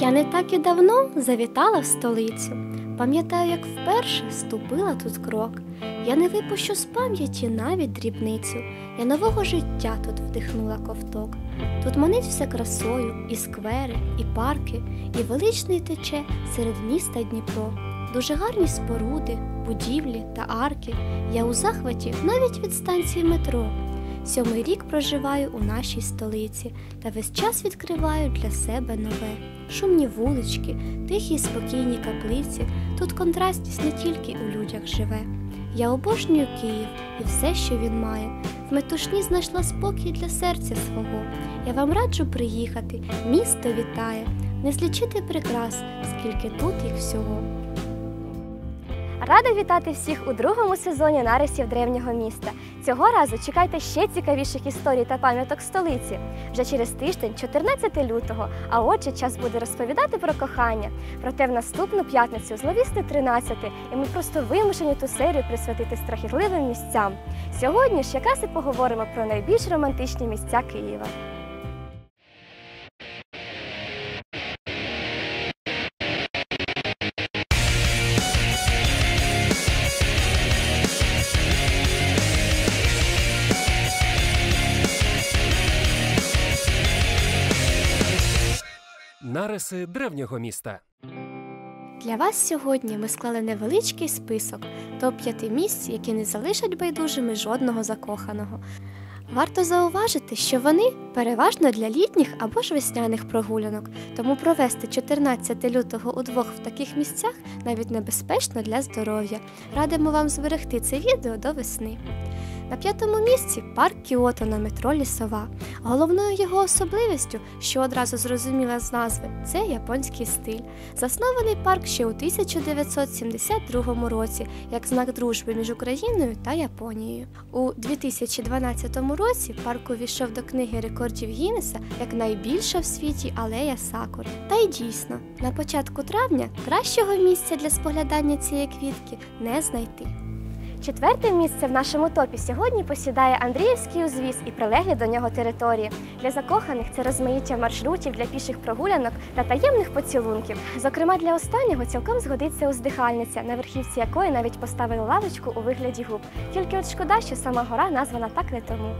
Я не так і давно завітала в столицю. Пам'ятаю, як вперше ступила тут крок. Я не випущу з пам'яті навіть дрібницю. Я нового життя тут вдихнула ковток. Тут манить все красою, і сквери, і парки, і величний тече серед міста Дніпро. Дуже гарні споруди, будівлі та арки. Я у захваті навіть від станції метро. Сьомий рік проживаю у нашій столиці та весь час відкриваю для себе нове. Шумні вулички, тихі спокійні каплиці. Тут контрастність не тільки у людях живе. Я обожнюю Київ і все, що він має. В метушні знайшла спокій для серця свого. Я вам раджу приїхати, місто вітає, не злічити прикрас, скільки тут їх всього. Рада вітати всіх у другому сезоні нарисів древнього міста. Цього разу чекайте ще цікавіших історій та пам'яток столиці. Вже через тиждень, 14 лютого. А отже, час буде розповідати про кохання. Проте в наступну п'ятницю зловісне 13, і ми просто вимушені ту серію присвятити страхітливим місцям. Сьогодні ж якраз і поговоримо про найбільш романтичні місця Києва. Нариси древнього міста. Для вас сьогодні ми склали невеличкий список топ-5 місць, які не залишать байдужими жодного закоханого. Варто зауважити, що вони переважно для літніх або ж весняних прогулянок, тому провести 14 лютого удвох в таких місцях навіть небезпечно для здоров'я. Радимо вам зберегти це відео до весни. На п'ятому місці парк Кіото на метро Лісова. Головною його особливістю, що одразу зрозуміла з назви, це японський стиль. Заснований парк ще у 1972 році як знак дружби між Україною та Японією. У 2012 році парк увійшов до книги рекордів Гіннеса як найбільша в світі алея сакур. Та й дійсно, на початку травня кращого місця для споглядання цієї квітки не знайти. Четверте місце в нашому топі сьогодні посідає Андріївський узвіз і прилеглі до нього території. Для закоханих це розмаїття маршрутів для піших прогулянок та таємних поцілунків. Зокрема, для останнього цілком згодиться уздихальниця, на верхівці якої навіть поставили лавочку у вигляді губ. Тільки от шкода, що сама гора названа так не тому.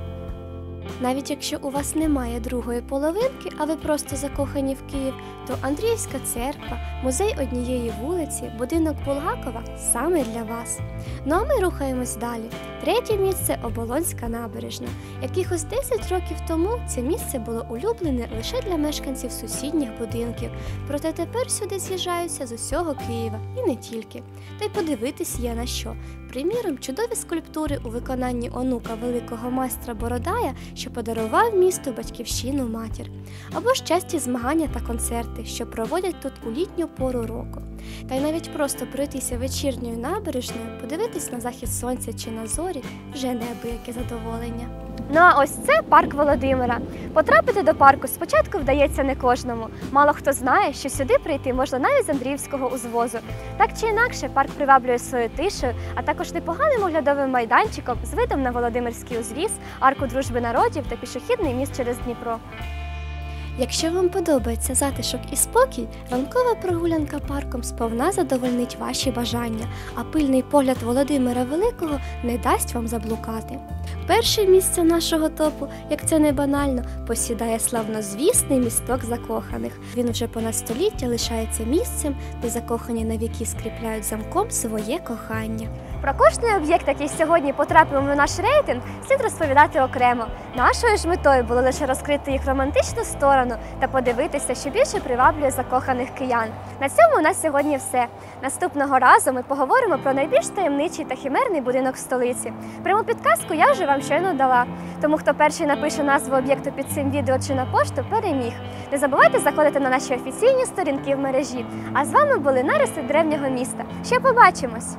Навіть якщо у вас немає другої половинки, а ви просто закохані в Київ, то Андріївська церква, музей однієї вулиці, будинок Булгакова саме для вас. Ну а ми рухаємось далі. Третє місце Оболонська набережна. Якихось 10 років тому це місце було улюблене лише для мешканців сусідніх будинків. Проте тепер сюди з'їжджаються з усього Києва і не тільки. Та й подивитись є на що. Приміром, чудові скульптури у виконанні онука великого майстра Бородая, що подарував місту батьківщину матір, або ж часті змагання та концерти, що проводять тут у літню пору року. Та й навіть просто пройтися вечірньою набережною, подивитись на захід сонця чи на зорі вже неабияке задоволення. Ну а ось це парк Володимира. Потрапити до парку спочатку вдається не кожному. Мало хто знає, що сюди прийти можна навіть з Андріївського узвозу. Так чи інакше, парк приваблює своєю тишею, а також непоганим оглядовим майданчиком з видом на Володимирський узвіз, арку дружби народів та пішохідний міст через Дніпро. Якщо вам подобається затишок і спокій, ранкова прогулянка парком сповна задовольнить ваші бажання, а пильний погляд Володимира Великого не дасть вам заблукати. Перше місце нашого топу, як це не банально, посідає славнозвісний місток закоханих. Він вже понад століття лишається місцем, де закохані на віки скріпляють замком своє кохання. Про кожний об'єкт, який сьогодні потрапив у наш рейтинг, слід розповідати окремо. Нашою ж метою було лише розкрити їх романтичну сторону та подивитися, що більше приваблює закоханих киян. На цьому у нас сьогодні все. Наступного разу ми поговоримо про найбільш таємничий та хімерний будинок в столиці. Пряму підказку я вже вам щойно дала. Тому хто перший напише назву об'єкту під цим відео чи на пошту, переміг. Не забувайте заходити на наші офіційні сторінки в мережі. А з вами були нариси древнього міста. Ще побачимось!